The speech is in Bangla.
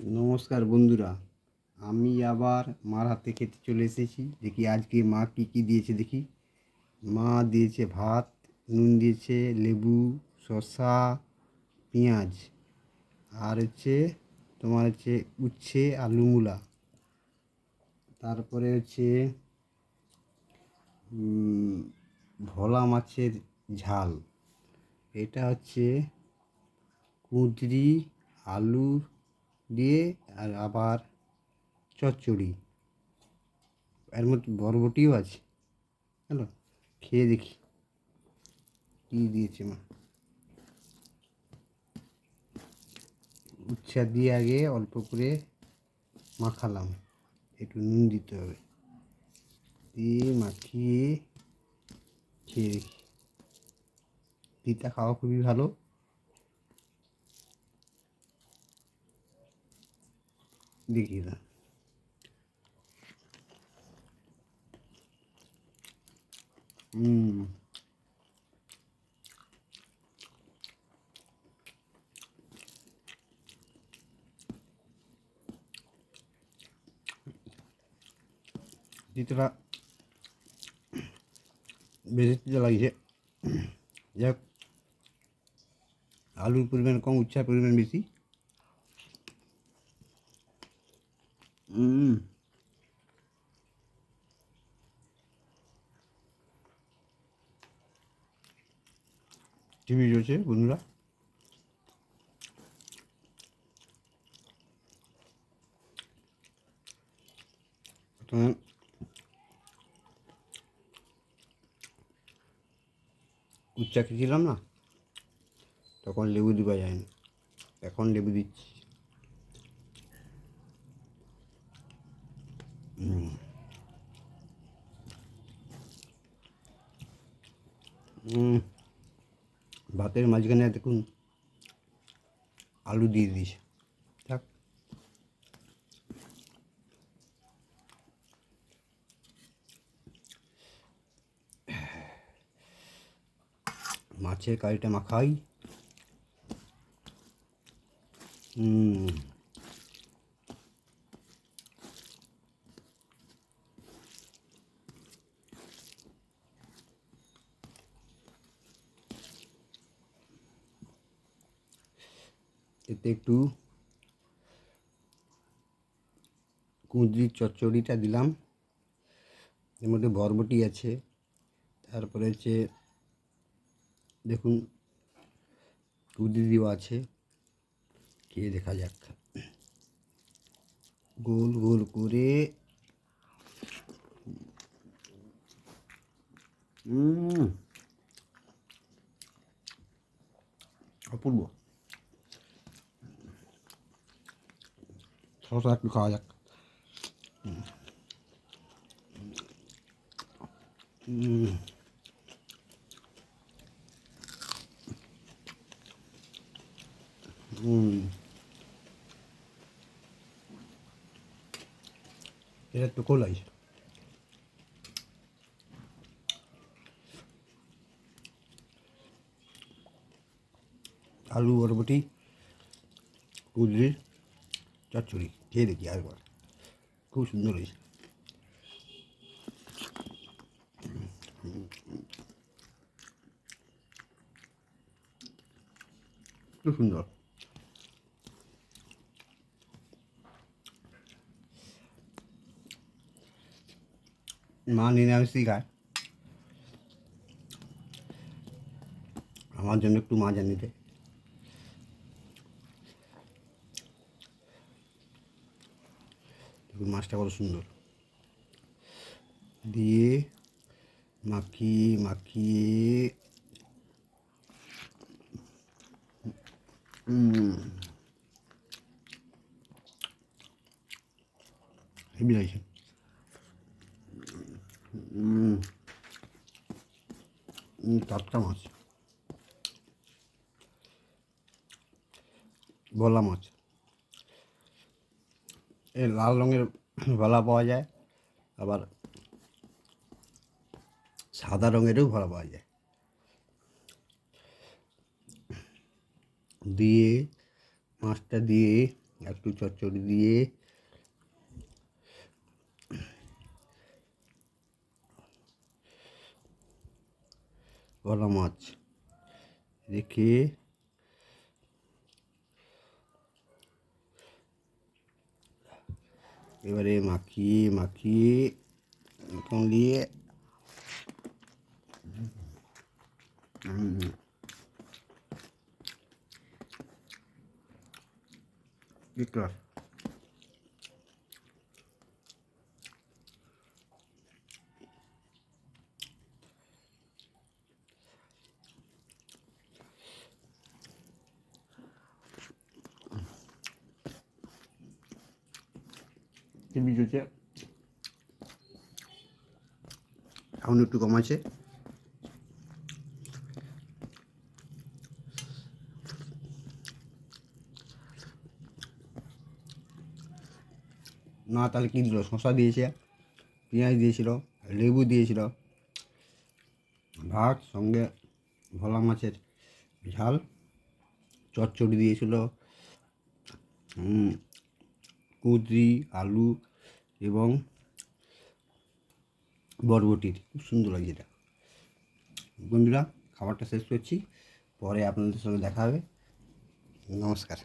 নমস্কার বন্ধুরা, আমি আবার মার হাতে খেতে চলে এসেছি। দেখি আজকে মা কী কী দিয়েছে দেখি। মা দিয়েছে ভাত, নুন দিয়েছে, লেবু, শসা, পেঁয়াজ। আর হচ্ছে তোমার হচ্ছে উচ্ছে, আলু মূলা। তারপরে হচ্ছে ভোলা মাছের ঝাল। এটা হচ্ছে কুঁদরি, আলু দিয়ে আর আবার চচ্চড়ি। এর মধ্যে বরবটিও আছে। হ্যালো, খেয়ে দেখি। কী দিয়েছে মা? উচ্ছা দিয়ে আগে অল্প করে মাখালাম। একটু নুন দিতে হবে। দিয়ে মাখিয়ে খেয়ে দেখি। তিতা খাওয়া খুবই ভালো। দেখি না হুম তিতটা বেশি তিতা লাগছে যাক আলুর পরিমাণ কম উচ্ছার পরিমাণ বেশি হুম টিভি চলছে বন্ধুরা তখন উচ্চা খেয়েছিলাম না তখন লেবু দেওয়া যায়নি এখন লেবু দিচ্ছি হুম। হুম। ভাতের মাঝখানে দেখুন আলু দিয়ে দিয়েছে। থাক। মাছের কারিটা মাখাই। হুম। এতে একটু কুঁদরির চচ্চড়িটা দিলাম। এর মধ্যে বরবটি আছে, তারপরে হচ্ছে, দেখুন, কুঁদরি দেওয়া আছে, খেয়ে দেখা যাক। গোল গোল করে শসা একটু খাওয়া যাক এটা একটু কোলাই আলু বরবটি কুদরির চচ্চড়ি খেয়ে দেখি আরেকবার খুব সুন্দর হয়েছে খুব সুন্দর মা নিরামিষই খায় আমার জন্য একটু মা জানিয়ে দেখুন মাছটা কত সুন্দর। দিয়ে মাখিয়ে মাখিয়ে হেবি লাগছে। টাটকা মাছ। ভোলা মাছ। এই লাল রঙের ভোলা পাওয়া যায়, আবার সাদা রঙেরও ভোলা পাওয়া যায়। দিয়ে, মাছটা দিয়ে, একটু চচ্চড়ি দিয়ে গলা মাছ রেখে এবারে মাখিয়ে মাখিয়ে এখন দিয়ে হুম। বিক্রয় টিভি চলছে এখন একটু কম আছে। না, তাহলে কী দিল? শশা দিয়েছে, পেঁয়াজ দিয়েছিল, লেবু দিয়েছিল। ভাত, সঙ্গে ভোলা মাছের ঝাল, চচ্চড়ি দিয়েছিল। কুঁদরি, আলু এবং বরবটির খুব সুন্দর লাগছে এটা। বন্ধুরা, খাবারটা শেষ করছি। পরে আপনাদের সঙ্গে দেখা হবে। নমস্কার।